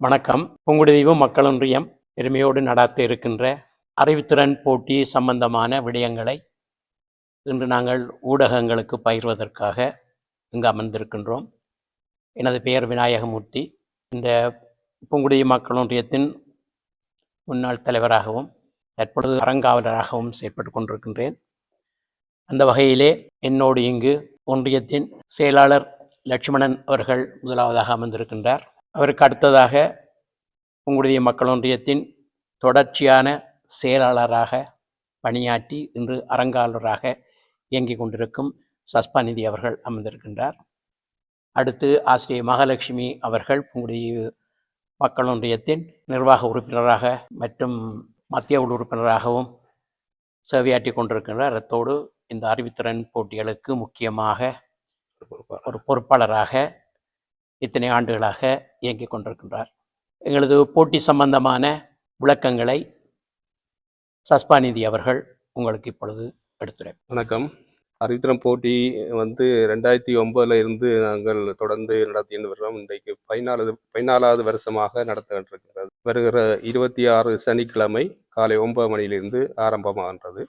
வணக்கம். உங்களுடைய தெய்வம் மக்களொன்றியம் பெருமையோடு நடாத்த இருக்கின்ற அறிவுத்திறன் போட்டி சம்பந்தமான விடயங்களை இன்று நாங்கள் ஊடகங்களுக்கு பயிர்வதற்காக இங்கு அமர்ந்திருக்கின்றோம். எனது பெயர் விநாயகமூர்த்தி. இந்த புங்குடி மக்களொன்றியத்தின் முன்னாள் தலைவராகவும் தற்பொழுது அறங்காவலராகவும் செயற்பட்டு கொண்டிருக்கின்றேன். அந்த வகையிலே என்னோடு இங்கு ஒன்றியத்தின் செயலாளர் லட்சுமணன் அவர்கள் முதலாவதாக அமர்ந்திருக்கின்றார். அவருக்கு அடுத்ததாக உங்களுடைய மக்கள் ஒன்றியத்தின் தொடர்ச்சியான செயலாளராக பணியாற்றி இன்று அறங்காலராக இயங்கிக் கொண்டிருக்கும் சஸ்பாநிதி அவர்கள் அமர்ந்திருக்கின்றார். அடுத்து ஆசிரியர் மகாலட்சுமி அவர்கள் உங்களுடைய மக்கள் ஒன்றியத்தின் நிர்வாக உறுப்பினராக மற்றும் மத்திய உள் உறுப்பினராகவும் சேவையாற்றி கொண்டிருக்கின்றார். அத்தோடு இந்த அறிவுத்திறன் போட்டிகளுக்கு முக்கியமாக ஒரு பொறுப்பாளராக இத்தனை ஆண்டுகளாக இயங்கிக் கொண்டிருக்கின்றார். எங்களது போட்டி சம்பந்தமான விளக்கங்களை சஸ்பாநிதி அவர்கள் உங்களுக்கு இப்பொழுது எடுத்துரை வணக்கம். அறிவித்திரம் போட்டி வந்து ரெண்டாயிரத்தி ஒன்பதுல இருந்து நாங்கள் தொடர்ந்து நடத்திட்டு வர்றோம் இன்றைக்கு பதினாலாவது பதினாலாவது வருஷமாக நடத்துகின்றது வருகிற இருபத்தி ஆறு சனிக்கிழமை காலை ஒன்பது மணியிலிருந்து ஆரம்பமாகின்றது.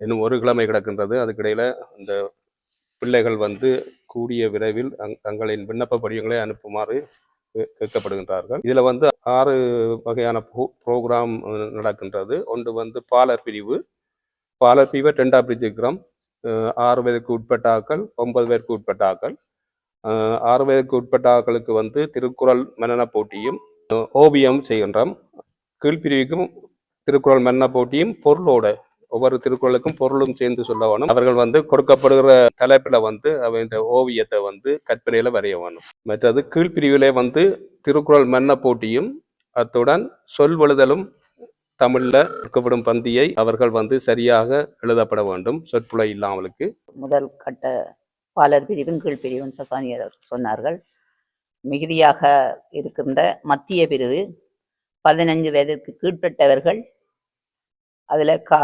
இன்னும் ஒரு கிழமை கிடக்கின்றது. அதுக்கிடையில் இந்த பிள்ளைகள் வந்து கூடிய விரைவில் அங் தங்களின் விண்ணப்ப படிவங்களை அனுப்புமாறு கேட்கப்படுகின்றார்கள். இதில் வந்து ஆறு வகையான ப்ரோக்ராம் நடக்கின்றது. ஒன்று வந்து பாலர் பிரிவு. பாலர் பிரிவை ரெண்டாம் பிரிஜிக்ரம். ஆறு வயதுக்கு உட்பட்ட ஆக்கள் ஒன்பது பேருக்கு உட்பட்ட ஆக்கள் ஆறு வயதுக்கு உட்பட்ட ஆக்களுக்கு வந்து திருக்குறள் மன்னன போட்டியும் ஓவியம் செய்கின்றோம். கீழ்பிரிவுக்கும் திருக்குறள் மன்னன போட்டியும் பொருளோட ஒவ்வொரு திருக்குறளுக்கும் பொருளும் சேர்ந்து சொல்ல வேணும். அவர்கள் வந்து கொடுக்கப்படுகிற தலைப்பில் வந்து அவ இந்த ஓவியத்தை வந்து கற்பனையில் வரைய வேணும். மற்றது கீழ்பிரிவிலே வந்து திருக்குறள் மன்ன போட்டியும் அத்துடன் சொல்வழுதலும் தமிழ்ல இருக்கப்படும் பந்தியை அவர்கள் வந்து சரியாக எழுதப்பட வேண்டும். சொற்புலை இல்லாமலுக்கு. முதல் கட்ட பாலர் பிரிவும் கீழ் பிரிவும் சப்பானியர் சொன்னார்கள். மிகுதியாக இருக்கின்ற மத்திய பிரிவு பதினஞ்சு வயதிற்கு கீழ்பட்டவர்கள் அதில் கா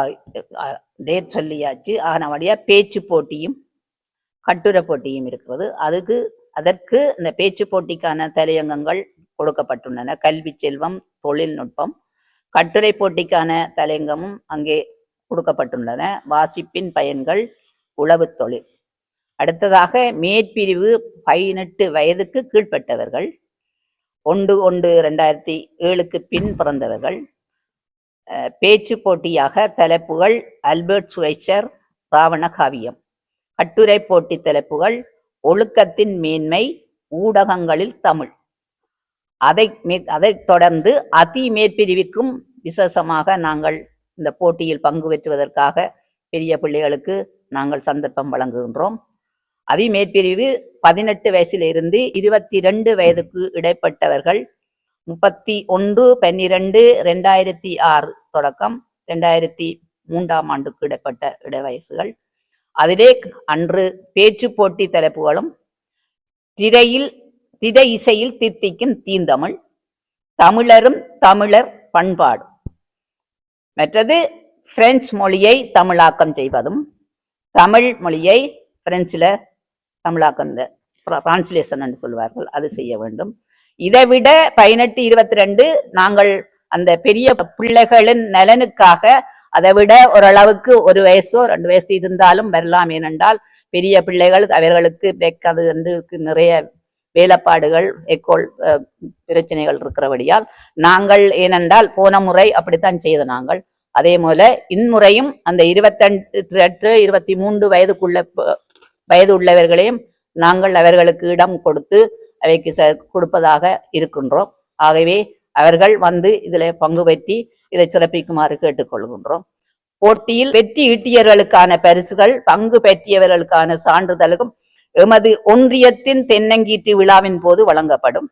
டேட் சொல்லியாச்சு. ஆனபடியாக பேச்சு போட்டியும் கட்டுரை போட்டியும் இருக்கிறது. அதுக்கு அதற்கு இந்த பேச்சு போட்டிக்கான தலையங்கங்கள் கொடுக்கப்பட்டுள்ளன. கல்வி செல்வம் தொழில்நுட்பம் கட்டுரை போட்டிக்கான தலையங்கமும் அங்கே கொடுக்கப்பட்டுள்ளன. வாசிப்பின் பயன்கள் உளவு தொழில். அடுத்ததாக மேற்பிரிவு பதினெட்டு வயதுக்கு கீழ்ப்பட்டவர்கள் ஒன்று ஒன்று ரெண்டாயிரத்தி ஏழுக்கு பின் பிறந்தவர்கள் பேச்சு போட்டியாக தலைப்புகள் அல்பர்ட் சுவைச்சர் ராவண காவியம் கட்டுரை போட்டி தலைப்புகள் ஒழுக்கத்தின் மேன்மை ஊடகங்களில் தமிழ். அதை மே- அதைத் தொடர்ந்து அதி மேற்பிரிவிற்கும் விசேஷமாக நாங்கள் இந்த போட்டியில் பங்கு பெற்றுவதற்காக பெரிய பிள்ளைகளுக்கு நாங்கள் சந்தர்ப்பம் வழங்குகின்றோம். அதி மேற்பிரிவு பதினெட்டு வயசிலிருந்து இருபத்தி ரெண்டு வயதுக்கு இடைப்பட்டவர்கள் முப்பத்தி ஒன்று பன்னிரெண்டு ரெண்டாயிரத்தி ஆறு தொடக்கம் ரெண்டாயிரத்தி மூன்றாம் ஆண்டுக்கு இடப்பட்ட இடவயசுகள். அதிலே அன்று பேச்சு போட்டி தலைப்புகளும் திரையில் திரை இசையில் தித்திக்கும் தீந்தமிழ் தமிழரும் தமிழர் பண்பாடு. மற்றது பிரெஞ்சு மொழியை தமிழாக்கம் செய்வதும் தமிழ் மொழியை பிரெஞ்சில் தமிழாக்கம் டிரான்ஸ்லேஷன் என்று சொல்வார்கள் அது செய்ய வேண்டும். இதை விட பதினெட்டு இருபத்தி ரெண்டு நாங்கள் அந்த பெரிய பிள்ளைகளின் நலனுக்காக அதை விட ஓரளவுக்கு ஒரு வயசோ ரெண்டு வயசு இருந்தாலும் வரலாம். ஏனென்றால் பெரிய பிள்ளைகள் அவர்களுக்கு அது வந்து நிறைய வேலைப்பாடுகள் எக்கோல் பிரச்சனைகள் இருக்கிறபடியால் நாங்கள் ஏனென்றால் போன முறை அப்படித்தான் செய்த நாங்கள். அதே போல இன்முறையும் அந்த இருபத்தெட்டு இருபத்தி மூன்று வயதுக்குள்ள வயது உள்ளவர்களையும் நாங்கள் அவர்களுக்கு இடம் கொடுத்து அவைக்கு ச கொடுப்பதாக இருக்கின்றோம். ஆகவே அவர்கள் வந்து இதில் பங்கு பற்றி இதை சிறப்பிக்குமாறு கேட்டுக்கொள்கின்றோம். போட்டியில் வெற்றி ஈட்டியவர்களுக்கான பரிசுகள் பங்கு பெற்றியவர்களுக்கான சான்றிதழும் எமது ஒன்றியத்தின் தென்னங்கீட்டு விழாவின் போது வழங்கப்படும்.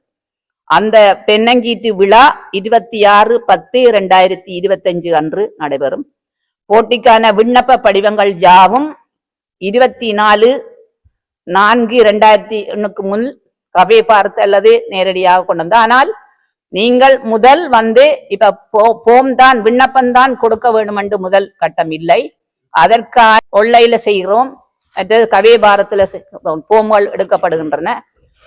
அந்த தென்னங்கீட்டு விழா இருபத்தி ஆறு பத்து இரண்டாயிரத்தி இருபத்தஞ்சு அன்று நடைபெறும். போட்டிக்கான விண்ணப்ப படிவங்கள் யாவும் இருபத்தி நாலு நான்கு இரண்டாயிரத்தி ஒண்ணுக்கு முன் கவே பார்த்து அல்லது நேரடியாக கொண்டு வந்தோம் ஆனால் நீங்கள் முதல் வந்து இப்ப போ- போம் தான் விண்ணப்பம் தான் கொடுக்க வேண்டும் என்று முதல் கட்டம் இல்லை. அதற்காக ஒல்லையில செய்கிறோம். மற்றது கவே பாரத்துல போம்கள் எடுக்கப்படுகின்றன.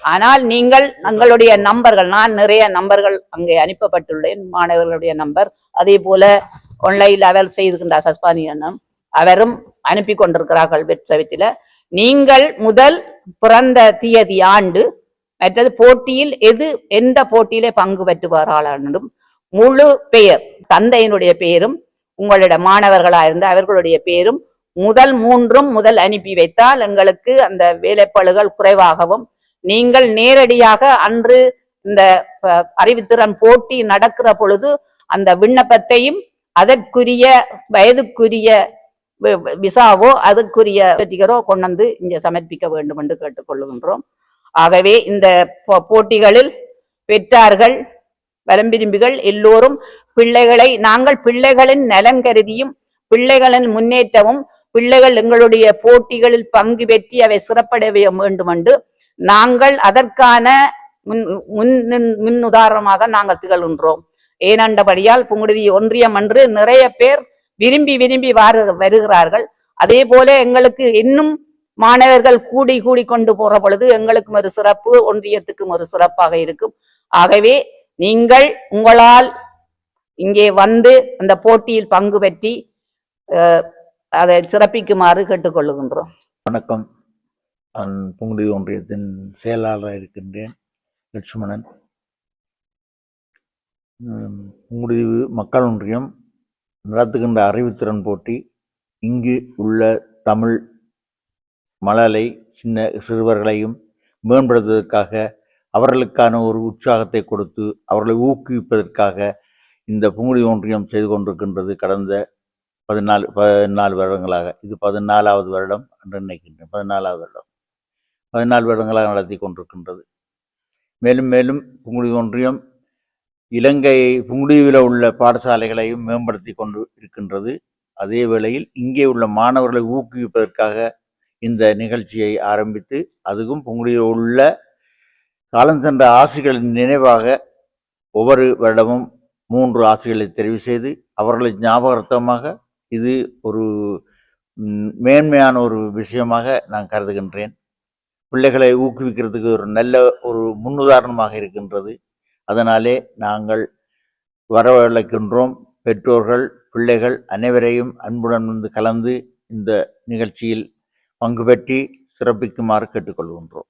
ஆனால் நீங்கள் எங்களுடைய நம்பர்கள் நான் நிறைய நம்பர்கள் அங்கே அனுப்பப்பட்டுள்ளேன் மாணவர்களுடைய நம்பர். அதே போல ஆன்லைனில் அவர் செய்திருக்கின்ற சஸ்பானி அண்ணன். அவரும் அனுப்பி கொண்டிருக்கிறார்கள் வெப்சைட்டில். நீங்கள் முதல் பிறந்த தியதி ஆண்டு மற்றது போட்டியில் எது எந்த போட்டியிலே பங்கு பெற்றுவாராளும் முழு பெயர் தந்தையினுடைய பெயரும் உங்களிட மாணவர்களா இருந்த அவர்களுடைய பேரும் முதல் மூன்றும் முதல் அனுப்பி வைத்தால் எங்களுக்கு அந்த வேலைப்பழுகள் குறைவாகவும் நீங்கள் நேரடியாக அன்று இந்த அறிவுத்திறன் போட்டி நடக்கிற பொழுது அந்த விண்ணப்பத்தையும் அதற்குரிய வயதுக்குரிய வி- விசாவோ அதுக்குரிய கொண்டு வந்து இங்கே சமர்ப்பிக்க வேண்டும் என்று கேட்டுக்கொள்கின்றோம். ஆகவே இந்த போட்டிகளில் பெற்றார்கள் வலம்பிரும்பிகள் எல்லோரும் பிள்ளைகளை நாங்கள் பிள்ளைகளின் நலன் கருதியும் பிள்ளைகளின் முன்னேற்றமும் பிள்ளைகள் எங்களுடைய போட்டிகளில் பங்கு பெற்றி அவை சிறப்படைய வேண்டும் என்று நாங்கள் அதற்கான முன் முன் முன் உதாரணமாக நாங்கள் திகழ்கின்றோம். ஏனண்டபடியால் புங்குடுதி ஒன்றியம் என்று நிறைய பேர் விரும்பி விரும்பி வாரு வருகிறார்கள். அதே போல எங்களுக்கு இன்னும் மாணவர்கள் கூடி கூடி கொண்டு போற பொழுது எங்களுக்கும் ஒரு சிறப்பு ஒன்றியத்துக்கும் ஒரு சிறப்பாக இருக்கும். ஆகவே நீங்கள் உங்களால் இங்கே வந்து அந்த போட்டியில் பங்கு பெற்றி அதை சிறப்பிக்குமாறு கேட்டுக்கொள்ளுகின்றோம் வணக்கம். நான் ஒன்றியத்தின் செயலாளராக இருக்கின்றேன் லட்சுமணன். புங்குடிவு மக்கள் ஒன்றியம் நடத்துகின்ற அறிவுத்திறன் போட்டி இங்கு உள்ள தமிழ் மலலை சின்ன சிறுவர்களையும் மேம்படுத்துவதற்காக அவர்களுக்கான ஒரு உற்சாகத்தை கொடுத்து அவர்களை ஊக்குவிப்பதற்காக இந்த புங்குடி ஒன்றியம் செய்து கொண்டிருக்கின்றது கடந்த பதினாலு பதினாலு வருடங்களாக. இது பதினாலாவது வருடம் என்று நினைக்கின்றேன். பதினாலாவது வருடம். பதினாலு வருடங்களாக நடத்தி கொண்டிருக்கின்றது. மேலும் மேலும் புங்குடி ஒன்றியம் இலங்கை புங்குடியில் உள்ள பாடசாலைகளையும் மேம்படுத்தி கொண்டு இருக்கின்றது. அதே வேளையில் இங்கே உள்ள மாணவர்களை ஊக்குவிப்பதற்காக இந்த நிகழ்ச்சியை ஆரம்பித்து அதுவும் புங்குடியில் உள்ள காலம் சென்ற ஆசிரியர்களின் நினைவாக ஒவ்வொரு வருடமும் மூன்று ஆசிரியர்களை தெரிவு செய்து அவர்களை ஞாபகார்த்தமாக இது ஒரு மேன்மையான ஒரு விஷயமாக நான் கருதுகின்றேன். பிள்ளைகளை ஊக்குவிக்கிறதுக்கு ஒரு நல்ல ஒரு முன்னுதாரணமாக இருக்கின்றது. அதனாலே நாங்கள் வரவழைக்கின்றோம். பெற்றோர்கள் பிள்ளைகள் அனைவரையும் அன்புடன் வந்து கலந்து இந்த நிகழ்ச்சியில் பங்கு பெற்றி சிறப்பிக்குமாறு கேட்டுக்கொள்கின்றோம்.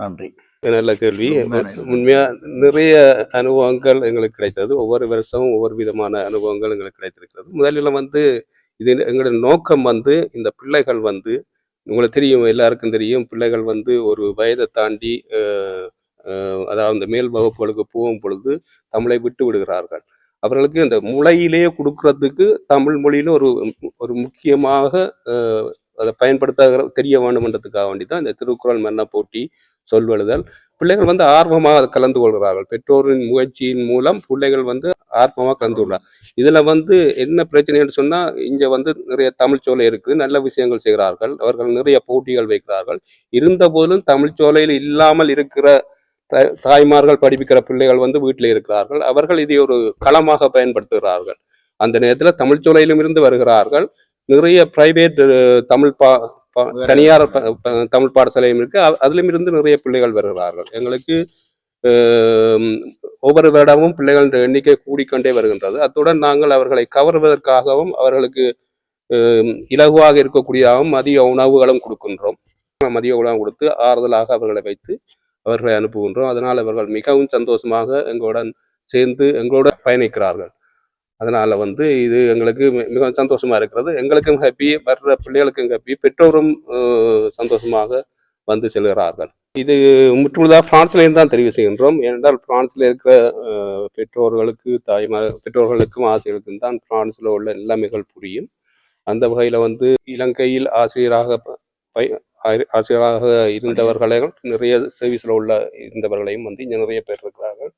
நன்றி. நல்ல கேள்வி. உண்மையா நிறைய அனுபவங்கள் எங்களுக்கு கிடைத்தது. ஒவ்வொரு வருஷமும் ஒவ்வொரு விதமான அனுபவங்கள் எங்களுக்கு கிடைத்திருக்கிறது. முதலில் வந்து இது எங்களோட நோக்கம் வந்து இந்த பிள்ளைகள் வந்து உங்களுக்கு தெரியும் எல்லாருக்கும் தெரியும் பிள்ளைகள் வந்து ஒரு வயதை தாண்டி அதாவது அந்த மேல் வகுப்புகளுக்கு போகும் பொழுது தமிழை விட்டு விடுகிறார்கள். அவர்களுக்கு இந்த முளையிலேயே கொடுக்கறதுக்கு தமிழ் மொழியில ஒரு ஒரு முக்கியமாக அதை பயன்படுத்த தெரிய வேண்டும்ன்றதுக்காக வேண்டி தான் இந்த திருக்குறள் மன்ன போட்டி சொல்வழுதல் பிள்ளைகள் வந்து ஆர்வமாக கலந்து கொள்கிறார்கள். பெற்றோரின் முயற்சியின் மூலம் பிள்ளைகள் வந்து ஆர்வமாக கலந்து கொள்கிறார். இதுல வந்து என்ன பிரச்சனைன்னு சொன்னா இங்க வந்து நிறைய தமிழ் சோலை இருக்குது. நல்ல விஷயங்கள் செய்கிறார்கள். அவர்கள் நிறைய போட்டிகள் வைக்கிறார்கள். இருந்த போதிலும் தமிழ் சோலையில் இல்லாமல் இருக்கிற தாய்மார்கள் படிப்பிக்கிற பிள்ளைகள் வந்து வீட்டில் இருக்கிறார்கள். அவர்கள் இதை ஒரு களமாக பயன்படுத்துகிறார்கள். அந்த நேரத்தில் தமிழ்ச்சோலையிலும் இருந்து வருகிறார்கள். நிறைய பிரைவேட் தமிழ் பா பா- தனியார் தமிழ் பாடசாலையும் இருக்கு. அ- அதிலும் இருந்து நிறைய பிள்ளைகள் வருகிறார்கள். எங்களுக்கு ஒவ்வொரு வருடமும் பிள்ளைகளின் எண்ணிக்கை கூடிக்கொண்டே வருகின்றது. அத்துடன் நாங்கள் அவர்களை கவர்வதற்காகவும் அவர்களுக்கு இலகுவாக இருக்கக்கூடியதாகவும் மதிய உணவுகளும் கொடுக்கின்றோம். மதிய உணவு கொடுத்து ஆறுதலாக அவர்களை வைத்து அவர்களை அனுப்புகின்றோம். அதனால் அவர்கள் மிகவும் சந்தோஷமாக எங்களுடன் சேர்ந்து எங்களோட பயணிக்கிறார்கள். அதனால் வந்து இது எங்களுக்கு மிகவும் சந்தோஷமாக இருக்கிறது. எங்களுக்கும் ஹாப்பி வர்ற பிள்ளைகளுக்கும் ஹாப்பி பெற்றோரும் சந்தோஷமாக வந்து செல்கிறார்கள். இது முற்றுமுழுதாக பிரான்ஸ்லேயும் தான் தெரிவு செய்கின்றோம். ஏனென்றால் பிரான்ஸில் இருக்கிற பெற்றோர்களுக்கு தாய்மார் பெற்றோர்களுக்கும் ஆசிரியர்களுக்கும் தான் பிரான்ஸில் உள்ள நிலைமைகள் புரியும். அந்த வகையில் வந்து இலங்கையில் ஆசிரியராக ப- ஆசிரியராக இருந்தவர்களையும் நிறைய சர்வீஸில் உள்ள இருந்தவர்களையும் வந்து இங்கே நிறைய பேர் இருக்கிறார்கள்.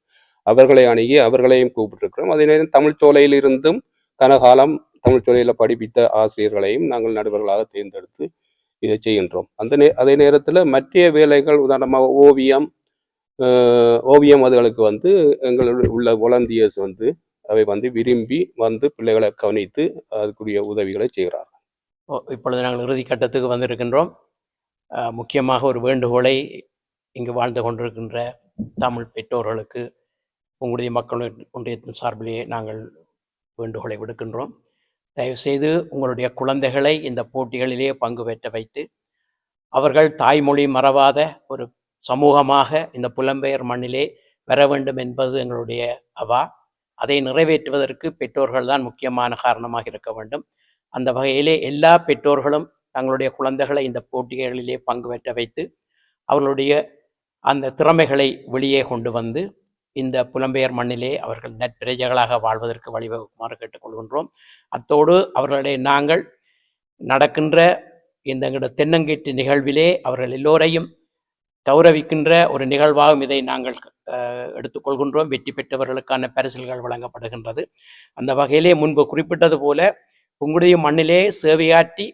அவர்களை அணுகி அவர்களையும் கூப்பிட்டிருக்கிறோம். அதே நேரம் தமிழ் சோலையில் இருந்தும் கனகாலம் தமிழ் சோலையில படிப்பித்த ஆசிரியர்களையும் நாங்கள் நடுவர்களாக தேர்ந்தெடுத்து இதை செய்கின்றோம். அந்த நே அதே நேரத்தில் மற்ற வேலைகள் உதாரணமாக ஓவியம் ஓவியம் அதுகளுக்கு வந்து எங்களுடைய உள்ள volunteers வந்து அவை வந்து விரும்பி வந்து பிள்ளைகளை கவனித்து அதுக்குரிய உதவிகளை செய்கிறார்கள். ஓ, இப்பொழுது நாங்கள் இறுதி கட்டத்துக்கு வந்திருக்கின்றோம். முக்கியமாக ஒரு வேண்டுகோளை இங்கு வாழ்ந்து கொண்டிருக்கின்ற தமிழ் பெற்றோர்களுக்கு உங்களுடைய மக்கள் ஒன்றியத்தின் சார்பிலே நாங்கள் வேண்டுகோளை விடுக்கின்றோம். தயவுசெய்து உங்களுடைய குழந்தைகளை இந்த போட்டிகளிலே பங்கு பெற்ற வைத்து அவர்கள் தாய்மொழி மறவாத ஒரு சமூகமாக இந்த புலம்பெயர் மண்ணிலே பெற வேண்டும் என்பது எங்களுடைய அவா. அதை நிறைவேற்றுவதற்கு பெற்றோர்கள் தான் முக்கியமான காரணமாக இருக்க வேண்டும். அந்த வகையிலே எல்லா பெற்றோர்களும் தங்களுடைய குழந்தைகளை இந்த போட்டிகளிலே பங்கு பெற்ற வைத்து அவர்களுடைய அந்த திறமைகளை வெளியே கொண்டு வந்து இந்த புலம்பெயர் மண்ணிலே அவர்கள் நற்பிரஜைகளாக வாழ்வதற்கு வழிவகுக்குமாறு கேட்டுக்கொள்கின்றோம். அத்தோடு அவர்களுடைய நாங்கள் நடக்கின்ற இந்த எங்களோட தென்னங்கீட்டு நிகழ்விலே அவர்கள் எல்லோரையும் கௌரவிக்கின்ற ஒரு நிகழ்வாகவும் இதை நாங்கள் அஹ், எடுத்துக்கொள்கின்றோம். வெற்றி பெற்றவர்களுக்கான பரிசல்கள் வழங்கப்படுகின்றது. அந்த வகையிலே முன்பு குறிப்பிட்டது போல உங்களுடைய மண்ணிலே சேவையாற்றி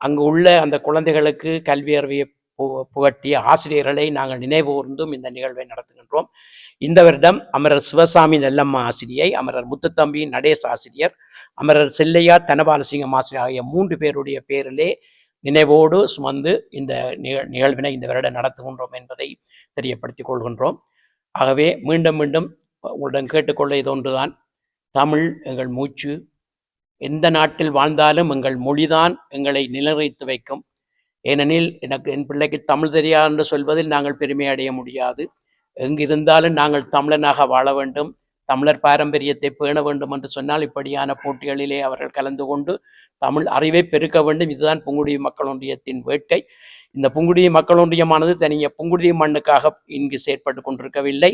அங்கு உள்ள அந்த குழந்தைகளுக்கு கல்வி அறிவியை புகட்டிய ஆசிரியர்களை நாங்கள் நினைவுகூர்ந்தும் இந்த நிகழ்வை நடத்துகின்றோம். இந்த வருடம் அமரர் சிவசாமி நெல்லம்மா ஆசிரியை அமரர் முத்துத்தம்பி நடேச ஆசிரியர் அமரர் செல்லையா தனபாலசிங்கம் ஆசிரியர் ஆகிய மூன்று பேருடைய பேரிலே நினைவோடு சுமந்து இந்த நிகழ் நிகழ்வினை இந்த வருடம் நடத்துகின்றோம் என்பதை தெரியப்படுத்திக் கொள்கின்றோம். ஆகவே மீண்டும் மீண்டும் உங்களிடம் கேட்டுக்கொள்ள இது ஒன்றுதான். தமிழ் எங்கள் மூச்சு. எந்த நாட்டில் வாழ்ந்தாலும் எங்கள் மொழிதான் எங்களை நிலைநிறுத்தி வைக்கும். ஏனெனில் எனக்கு என் பிள்ளைக்கு தமிழ் தெரியாது என்று சொல்வதில் நாங்கள் பெருமை அடைய முடியாது. எங்கிருந்தாலும் நாங்கள் தமிழனாக வாழ வேண்டும். தமிழர் பாரம்பரியத்தை பேண வேண்டும் என்று சொன்னால் இப்படியான போட்டிகளிலே அவர்கள் கலந்து கொண்டு தமிழ் அறிவை பெருக்க வேண்டும். இதுதான் புங்குடி மக்கள் ஒன்றியத்தின் வேட்கை. இந்த புங்குடி மக்கள் ஒன்றியமானது தனிய புங்குடி மண்ணுக்காக இங்கு செயற்பட்டு கொண்டிருக்கவில்லை.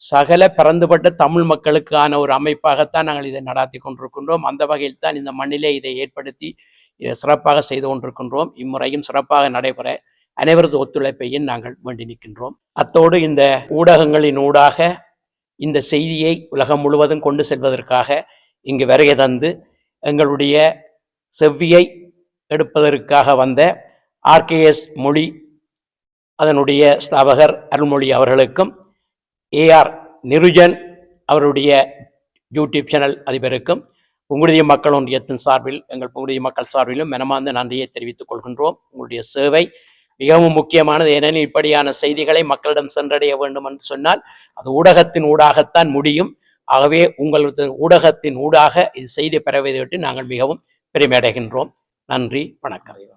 சகல பரந்துபட்ட தமிழ் மக்களுக்கான ஒரு அமைப்பாகத்தான் நாங்கள் இதை நடாத்தி கொண்டிருக்கின்றோம். அந்த வகையில் தான் இந்த மண்ணிலே இதை ஏற்படுத்தி இதை சிறப்பாக செய்து கொண்டிருக்கின்றோம். இம்முறையும் சிறப்பாக நடைபெற அனைவரது ஒத்துழைப்பையும் நாங்கள் வேண்டி நிற்கின்றோம். அத்தோடு இந்த ஊடகங்களின் ஊடாக இந்த செய்தியை உலகம் முழுவதும் கொண்டு செல்வதற்காக இங்கு வருகை தந்து எங்களுடைய செவ்வியை எடுப்பதற்காக வந்த ஆர்கேஎஸ் மொழி அதனுடைய ஸ்தாபகர் அருள்மொழி அவர்களுக்கும் ஏஆர் நிருஜன் அவருடைய யூடியூப் சேனல் அதிபருக்கும் உங்களுடைய மக்கள் ஒன்றியத்தின் சார்பில் எங்கள் உங்களுடைய மக்கள் சார்பிலும் மனமார்ந்த நன்றியை தெரிவித்துக் கொள்கின்றோம். உங்களுடைய சேவை மிகவும் முக்கியமானது ஏனெனில் இப்படியான செய்திகளை மக்களிடம் சென்றடைய வேண்டும் என்று சொன்னால் அது ஊடகத்தின் ஊடாகத்தான் முடியும். ஆகவே உங்களது ஊடகத்தின் ஊடாக இது செய்தி பெறவதை விட்டு நாங்கள் மிகவும் பெருமையடைகின்றோம் நன்றி வணக்கம்.